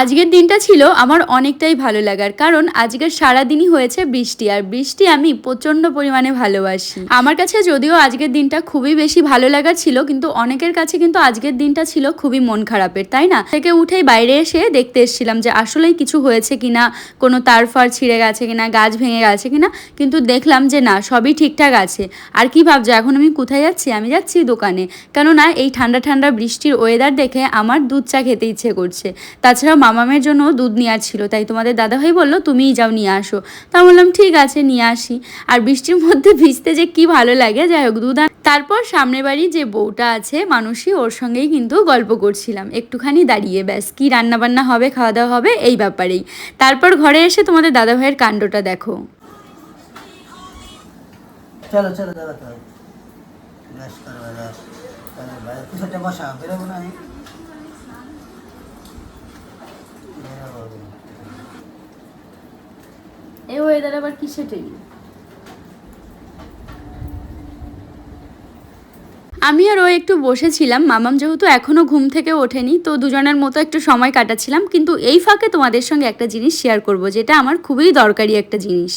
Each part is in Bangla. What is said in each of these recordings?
আজকের দিনটা ছিল আমার অনেকটাই ভালো লাগার, কারণ আজকের সারা দিনই হয়েছে বৃষ্টি, আর বৃষ্টি আমি প্রচণ্ড পরিমাণে ভালোবাসি। আমার কাছে যদিও আজকের দিনটা খুবই বেশি ভালো লাগার ছিল, কিন্তু অনেকের কাছে কিন্তু আজকের দিনটা ছিল খুবই মন খারাপের, তাই না? থেকে উঠেই বাইরে এসে দেখতে এসেছিলাম যে আসলেই কিছু হয়েছে কিনা, কোনো তার ফার ছিঁড়ে গেছে কিনা, গাছ ভেঙে গেছে কিনা, কিন্তু দেখলাম যে না, সবই ঠিকঠাক আছে। আর কি ভাবছ, এখন আমি কোথায় যাচ্ছি? আমি যাচ্ছি দোকানে। কেননা এই ঠান্ডা ঠান্ডা বৃষ্টির ওয়েদার দেখে আমার দুধ চা খেতে ইচ্ছে করছে। তাছাড়াও মামামের জন্য দুধ নেওয়ার ছিল তাই তোমাদের দাদাভাই বলল, তুমিই যাও নিয়ে আসো। তা বললাম, ঠিক আছে, নিয়ে আসি। আর বৃষ্টির মধ্যে ভিজতে যে কি ভালো লাগে, যাই হোক, দুধ তারপর সামনের বাড়ি যে বউটা আছে মানুষই ওর সঙ্গেই কিন্তু গল্প করছিলাম। একটুখানি দাঁড়িয়ে, ব্যাস, কি রান্না বান্না হবে খাওয়া দাওয়া হবে, এই ব্যাপারেই। তারপর ঘরে এসে তোমাদের দাদাভাইয়ের কাণ্ডটা দেখো। চলো চলো, দাদা তো ব্যাস করো ব্যাস চলো বসা? বেরোবো না আমি বেরোবো না। এ ওয়েদার আবার আমি আর ওই একটু বসেছিলাম, মামাম যেহেতু এখনও ঘুম থেকে ওঠেনি, তো দুজনের মতো একটু সময় কাটাচ্ছিলাম, কিন্তু এই ফাঁকে তোমাদের সঙ্গে একটা জিনিস শেয়ার করব, যেটা আমার খুবই দরকারি একটা জিনিস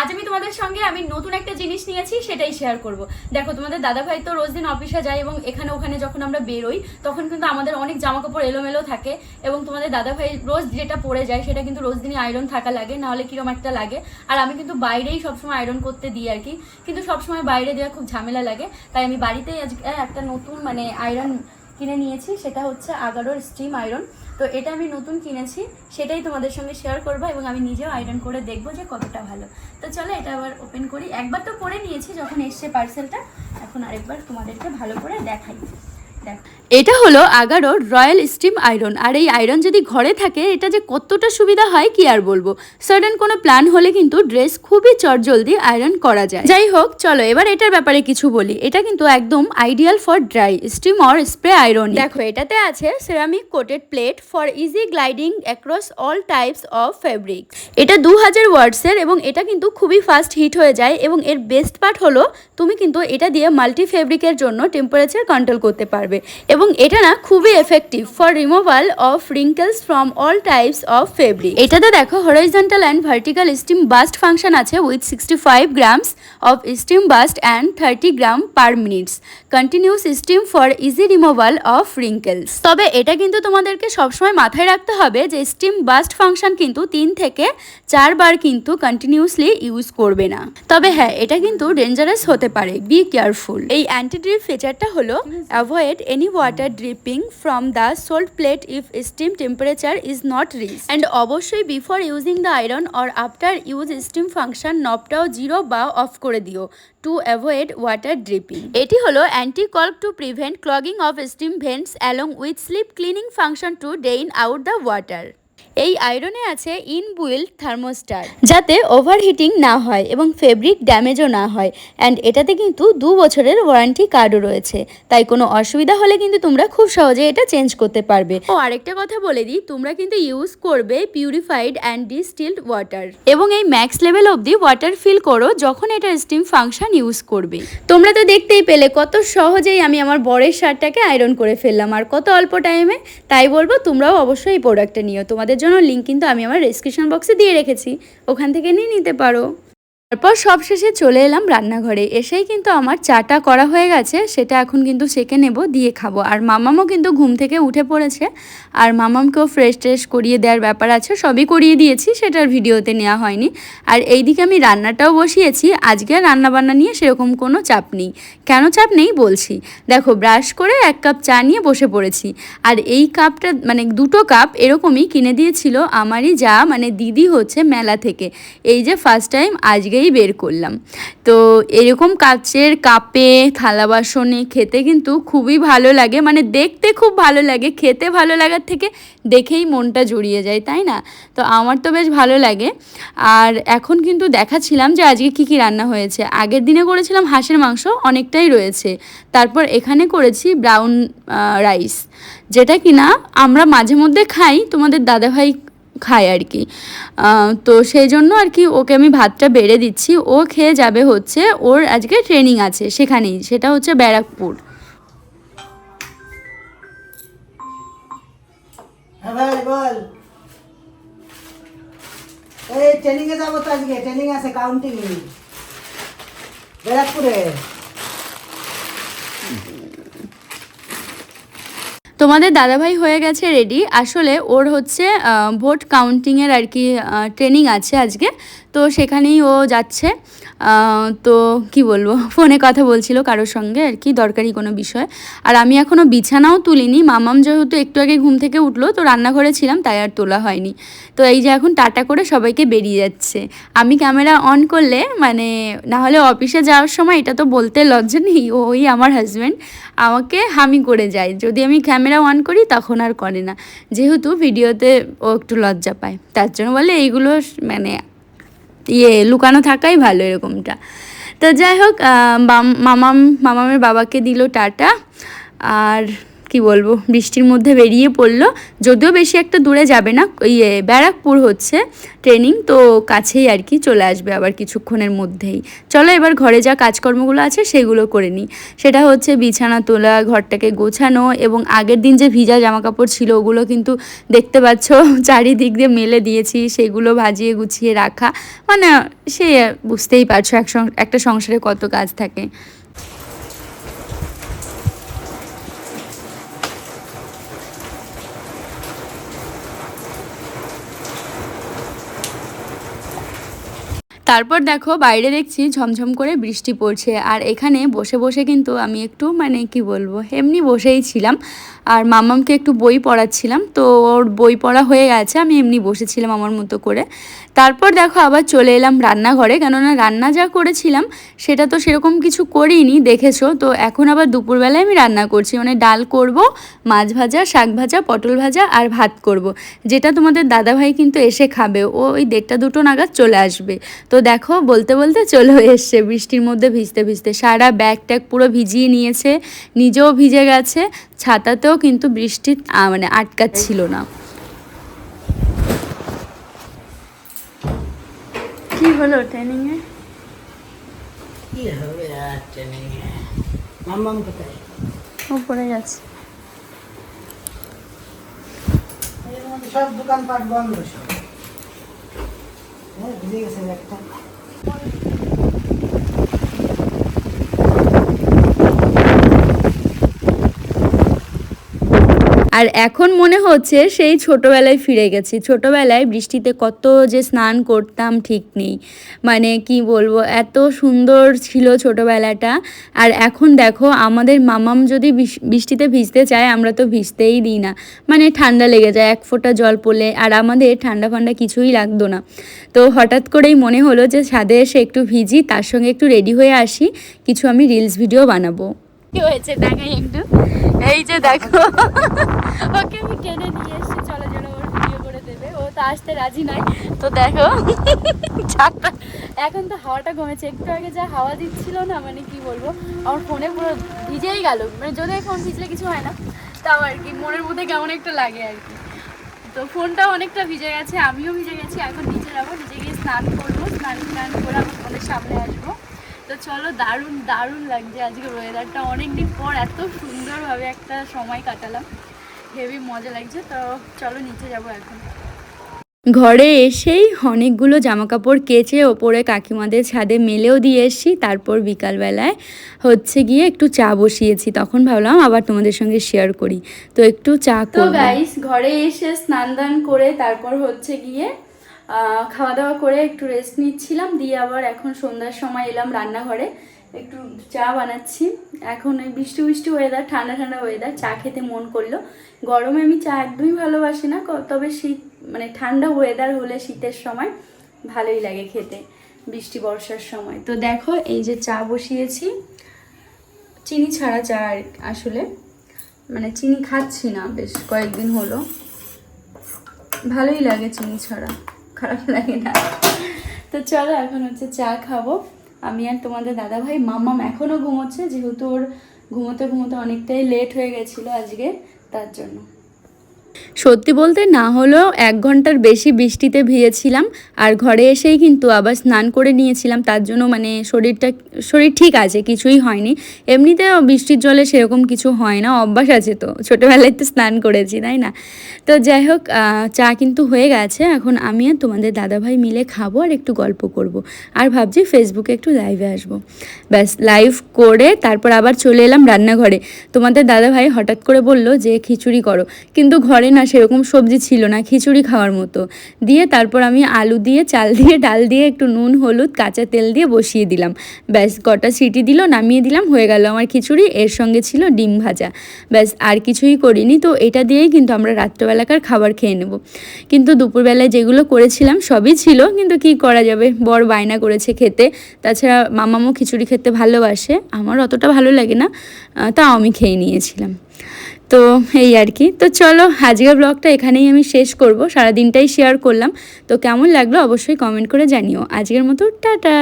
আজ আমি তোমাদের সঙ্গে আমি নতুন একটা জিনিস নিয়েছি, সেটাই শেয়ার করব। দেখো, তোমাদের দাদা ভাই তো রোজ দিন অফিসে যায় এবং এখানে ওখানে যখন আমরা বেরোই, তখন কিন্তু আমাদের অনেক জামা কাপড় এলোমেলো থাকে এবং তোমাদের দাদা ভাই রোজ যেটা পরে যায়, সেটা কিন্তু রোজ দিনই আয়রন থাকা লাগে, নাহলে কিরম একটা লাগে। আর আমি কিন্তু বাইরেই সবসময় আয়রন করতে দিই আর কি। কিন্তু সবসময় বাইরে দেওয়া খুব ঝামেলা লাগে। তাই আমি বাড়িতেই আজকে একটা নতুন মানে আয়রন কিনে নিয়েছি, সেটা হচ্ছে আগারোর স্টিম আয়রন। তো এটা আমি নতুন কিনেছি, সেটাই তোমাদের সঙ্গে শেয়ার করব এবং আমি নিজেও আয়রন করে দেখব যে কতটা ভালো। তো চলো এটা আবার ওপেন করি। একবার তো করে নিয়েছি যখন এসছে পার্সেলটা এখন আরেকবার তোমাদেরকে ভালো করে দেখাই। দেখো এটা হলো আগারোর রয়্যাল স্টিম আয়রন। আর এই আয়রন যদি ঘরে থাকে, এটা যে কতটা সুবিধা হয়, কি আর বলব? সাডেন কোনো প্ল্যান হলে কিন্তু ড্রেস খুবই চটজলদি আয়রন করা যায়। যাই হোক, চলো এবার এটার ব্যাপারে কিছু বলি। এটা কিন্তু একদম ideal for dry, steam or spray iron. দেখো, এটাতে আছে ceramic coated plate for easy gliding across all types of fabric এটা দু হাজার ওয়ার্ডসের এবং এটা কিন্তু খুবই ফাস্ট হিট হয়ে যায় এবং এর বেস্ট পার্ট হলো, তুমি কিন্তু এটা দিয়ে মাল্টি ফেব্রিকের জন্য টেম্পারেচার কন্ট্রোল করতে পারবে। এবং এটা না খুবই effective for removal of wrinkles from all types of fabric এটাতে দেখো horizontal and vertical steam burst function আছে with sixty five grams of steam burst and thirty gram per minutes continuous steam for easy removal of wrinkles তবে এটা কিন্তু তোমাদেরকে সবসময় মাথায় রাখতে হবে যে স্টিম বাস্ট ফাংশন কিন্তু তিন থেকে চারবার কিন্তু কন্টিনিউসলি ইউজ করবে না। তবে হ্যাঁ এটা কিন্তু ডেঞ্জারাস হতে পারে। বি কেয়ারফুল এই অ্যান্টি ড্রিপ ফিচারটা হলো avoid any water dripping from the sole plate if steam temperature is not reach and অবশ্যই before using the iron or after use steam function নবটাও zero বা অফ করে দিও টু অ্যাভয়েড ওয়াটার ড্রিপিং এটি হলো anti calc to prevent clogging of steam vents along with slip cleaning function to drain out the water এই আয়রনে আছে ইনবুইল্ড থার্মোস্টার যাতে ওভারহিটিং না হয় এবং ফেব্রিক ড্যামেজও না হয়। অ্যান্ড এটাতে কিন্তু দু বছরের ওয়ারেন্টি কার্ডও রয়েছে। তাই কোনো অসুবিধা হলে কিন্তু তোমরা খুব সহজে এটা চেঞ্জ করতে পারবে। ও আরেকটা কথা বলে দিই তোমরা কিন্তু ইউজ করবে পিউরিফাইড অ্যান্ড ডিস্টিলড ওয়াটার। এবং এই ম্যাক্স লেভেল অবধি ওয়াটার ফিল করো যখন এটা স্টিম ফাংশন ইউজ করবে। তোমরা তো দেখতেই পেলে কত সহজেই আমি আমার বরের শার্টটাকে আয়রন করে ফেললাম। আর কত অল্প টাইমে তাই বলব তোমরাও অবশ্যই এই প্রোডাক্টটা নিও। তোমাদের জন্য লিঙ্ক কিন্তু আমি আমার ডিসক্রিপশন বক্সে দিয়ে রেখেছি। ওখান থেকে নিয়ে নিতে পারো। তারপর সবশেষে চলে এলাম রান্নাঘরে। এসেই কিন্তু আমার চাটা করা হয়ে গেছে, সেটা এখন কিন্তু সেকে নেব, দিয়ে খাব। আর মামামও কিন্তু ঘুম থেকে উঠে পড়েছে, আর মামামকেও ফ্রেশ ট্রেশ করিয়ে দেওয়ার ব্যাপার আছে, সবই করিয়ে দিয়েছি সেটার ভিডিওতে নেওয়া হয়নি। আর এইদিকে আমি রান্নাটাও বসিয়েছি, আজকে রান্নাবান্না নিয়ে সেরকম কোনো চাপ নেই। কেন চাপ নেই বলছি, দেখো ব্রাশ করে এক কাপ চা নিয়ে বসে পড়েছি, আর এই কাপটা মানে দুটো কাপ এরকমই কিনে দিয়েছিল আমারই যা মানে দিদি হচ্ছে মেলা থেকে। এই যে ফার্স্ট টাইম আজকেই বের করলাম। তো এরকম কাচের কাপে, থালা বাসনে খেতে কিন্তু খুবই ভালো লাগে। মানে দেখতে খুব ভালো লাগে, খেতে ভালো লাগার থেকে দেখেই মনটা জুড়িয়ে যায়, তাই না? তো আমার তো বেশ ভালো লাগে। আর এখন কিন্তু দেখাচ্ছিলাম যে আজকে কি কি রান্না হয়েছে। আগের দিনে করেছিলাম হাঁসের মাংস, অনেকটাই রয়েছে। তারপর এখানে করেছি ব্রাউন রাইস। যেটা কিনা আমরা মাঝে মধ্যে খাই, তোমাদের দাদাভাই খায় আর কি। তো সেই জন্য আর কি ওকে আমি ভাতটা বেড়ে দিচ্ছি। ও খেয়ে যাবে হচ্ছে ওর আজকে ট্রেনিং আছে সেখানেই। সেটা হচ্ছে ব্যারাকপুর। হ্যাঁ ব্যারাকপুরে। তোমাদের দাদাভাই হয়ে গেছে রেডি আসলে ওর হচ্ছে ভোট কাউন্টিংয়ের আর কি ট্রেনিং আছে আজকে। তো সেখানেই ও যাচ্ছে। তো কি বলব? ফোনে কথা বলছিল কারোর সঙ্গে আর কি, দরকারি কোনো বিষয়। আর আমি এখনও বিছানাও তুলিনি। মামাম যেহেতু একটু আগে ঘুম থেকে উঠল, তো রান্নাঘরে ছিলাম, তাই আর তোলা হয়নি। তো এই যে এখন টাটা করে সবাইকে বেরিয়ে যাচ্ছে। আমি ক্যামেরা অন করলে মানে না হলে অফিসে যাওয়ার সময়, এটা তো বলতে লজ্জা নেই, ওই আমার হাজব্যান্ড আমাকে হামি করে যায়। যদি আমি ক্যামেরা অন করি, তখন আর করে না। যেহেতু ভিডিওতে ও একটু লজ্জা পায়। তার জন্য বলে এইগুলো মানে ইয়ে লুকানো থাকাই ভালো এরকমটা। তো যাই হোক মামাম মামামের বাবাকে দিল টাটা। আর কি বলব, বৃষ্টির মধ্যে বেরিয়ে পড়ল। যদিও বেশি একটা দূরে যাবে না ইয়ে ব্যারাকপুর হচ্ছে ট্রেনিং তো কাছেই আর কি চলে আসবে আবার কিছুক্ষণের মধ্যেই। চলো এবার ঘরে যা কাজকর্মগুলো আছে সেগুলো করে নিই। সেটা হচ্ছে বিছানা তোলা, ঘরটাকে গোছানো এবং আগের দিন যে ভিজা জামা কাপড় ছিল ওগুলো কিন্তু দেখতে পাচ্ছ, চারিদিক দিয়ে মেলে দিয়েছি, সেগুলো ভাজিয়ে গুছিয়ে রাখা। মানে সে, বুঝতেই পারছ, এক একটা সংসারে কত কাজ থাকে। তারপর দেখো বাইরে দেখছি ঝমঝম করে বৃষ্টি পড়ছে। আর এখানে বসে বসে কিন্তু আমি একটু মানে কি বলব, এমনি বসেই ছিলাম। আর মামামকে একটু বই পড়াচ্ছিলাম, তো ওর বই পড়া হয়ে গেছে, আমি এমনি বসেছিলাম আমার মতো করে। তারপর দেখো আবার চলে এলাম রান্নাঘরে, কেননা রান্না যা করেছিলাম সেটা তো সেরকম কিছু করিনি, দেখেছ? তো এখন আবার দুপুরবেলায় আমি রান্না করছি মানে ডাল করব, মাছ ভাজা, শাক ভাজা, পটল ভাজা আর ভাত করব। যেটা তোমাদের দাদাভাই কিন্তু এসে খাবে, ও ওই দেড়টা দুটো নাগাদ চলে আসবে। তো দেখো বলতে বলতে চলে এসছে। বৃষ্টির মধ্যে ভিজতে ভিজতে সারা ব্যাগ ট্যাগ পুরো ভিজিয়ে নিয়েছে নিজেও ভিজে গেছে ছাতাতেও কিন্তু বৃষ্টি মানে আটকাচ্ছিল না। কি হলো ট্রেনিংয়ে কি হবে আর ট্রেনিং এ মাম্মাম কোথায়? ও পড়ে গেছে। সব দোকানপাট বন্ধ সব। ভিজে গেছে একটা আর এখন মনে হচ্ছে সেই ছোটবেলায় ফিরে গেছি। ছোটবেলায় বৃষ্টিতে কত যে স্নান করতাম ঠিক নেই। মানে কি বলব, এত সুন্দর ছিল ছোটবেলাটা। আর এখন দেখো, আমাদের মামাম যদি বৃষ- বৃষ্টিতে ভিজতে চায়, আমরা তো ভিজতেই দিই না। মানে ঠান্ডা লেগে যায়, এক ফোঁটা জল পড়লে। আর আমাদের ঠান্ডা ফান্ডা কিছুই লাগতো না। তো হঠাৎ করেই মনে হলো যে ছাদে এসে একটু ভিজি, তার সঙ্গে একটু রেডি হয়ে আসি। কিছু আমি রিলস ভিডিও বানাবো। কি হয়েছে? দেখাই একটু। এই যে দেখো। ওকে আমি টেনে নিয়ে এসেছি। চলো যেন ওর ভিডিও করে দেবে। ও তো আসতে রাজি নয়। তো দেখো। ছাদটা এখন তো হাওয়াটা কমেছে একটু আগে যা হাওয়া দিচ্ছিল না মানে কি বলব? আমার ফোনে পুরো ভিজেই গেল। মানে যদি ফোন ভিজলে কিছু হয় না, তাও আর কি। মনের মধ্যে কেমন একটা লাগে আর কি। তো ফোনটাও অনেকটা ভিজে গেছে। আমিও ভিজে গেছি। এখন নিচে যাব। নিচে গিয়ে স্নান করব। স্নান স্নান করে আমার ফোনের সামনে আসব। তো চলো দারুণ দারুণ লাগছে আজকে ওয়েদারটা অনেক দিন পর এত সুন্দরভাবে একটা সময় কাটালাম। হেভি মজা লাগছে তো চলো নিচে যাব এখন। ঘরে এসেই অনেকগুলো জামা কাপড় কেচে ওপরে কাকিমাদের ছাদে মেলেও দিয়ে এসেছি। তারপর বিকালবেলায় হচ্ছে গিয়ে একটু চা বসিয়েছি। তখন ভাবলাম আবার তোমাদের সঙ্গে শেয়ার করি। তো একটু চা তো গাইস ঘরে এসে স্নান দান করে তারপর হচ্ছে গিয়ে খাওয়া দাওয়া করে একটু রেস্ট নিচ্ছিলাম, দিয়ে আবার এখন সন্ধ্যার সময় এলাম রান্নাঘরে। একটু চা বানাচ্ছি। এখন ওই বৃষ্টি বৃষ্টি ওয়েদার ঠান্ডা ঠান্ডা ওয়েদার চা খেতে মন করল। গরমে আমি চা একদমই ভালোবাসি না তবে শীত মানে ঠান্ডা ওয়েদার হলে শীতের সময় ভালোই লাগে খেতে, বৃষ্টি বর্ষার সময়। তো দেখো, এই যে চা বসিয়েছি। চিনি ছাড়া চা আসলে মানে চিনি খাচ্ছি না, বেশ কয়েকদিন হলো। ভালোই লাগে চিনি ছাড়া। খারাপ লাগে না। তো চলো এখন হচ্ছে চা খাব। আমি আর তোমাদের দাদা ভাই মাম্মাম এখনও ঘুমোচ্ছে, যেহেতু ওর ঘুমোতে ঘুমোতে অনেকটাই লেট হয়ে গেছিল আজকে, তার জন্য। সত্যি বলতে না হলেও এক ঘণ্টার বেশি বৃষ্টিতে ভিজেছিলাম আর ঘরে এসেই কিন্তু আবার স্নান করে নিয়েছিলাম, তার জন্য মানে শরীরটা, শরীর ঠিক আছে, কিছুই হয়নি। এমনিতেও বৃষ্টির জলে সেরকম কিছু হয় না, অভ্যাস আছে তো, ছোটোবেলায় তো স্নান করেছি, তাই না? তো যাই হোক চা কিন্তু হয়ে গেছে, এখন আমি আর তোমাদের দাদাভাই মিলে খাব আর একটু গল্প করব। আর ভাবছি ফেসবুকে একটু লাইভে আসব। ব্যাস লাইভ করে তারপর আবার চলে এলাম রান্নাঘরে। তোমাদের দাদাভাই হঠাৎ করে বলল যে, খিচুড়ি করো। কিন্তু ঘরে না, সেরকম সবজি ছিল না, খিচুড়ি খাওয়ার মতো। দিয়ে তারপর আমি আলু দিয়ে, চাল দিয়ে, ডাল দিয়ে, একটু নুন, হলুদ, কাঁচা তেল দিয়ে বসিয়ে দিলাম। ব্যাস, কটা সিটি দিল, নামিয়ে দিলাম, হয়ে গেল আমার খিচুড়ি, এর সঙ্গে ছিল ডিম ভাজা। ব্যাস, আর কিছুই করিনি, তো এটা দিয়েই কিন্তু আমরা রাত্রবেলাকার খাবার খেয়ে নেব। কিন্তু দুপুরবেলায় যেগুলো করেছিলাম সবই ছিল, কিন্তু কি করা যাবে? বর বায়না করেছে খেতে, তাছাড়া মামামও খিচুড়ি খেতে ভালোবাসে, আমার অতটা ভালো লাগে না তাও আমি খেয়ে নিয়েছিলাম। তো এই আর কি। তো চলো, আজকের ব্লগটা এখানেই আমি শেষ করব। সারাদিনটাই শেয়ার করলাম। তো কেমন লাগল অবশ্যই কমেন্ট করে জানিও। আজকের মতো, টাটা!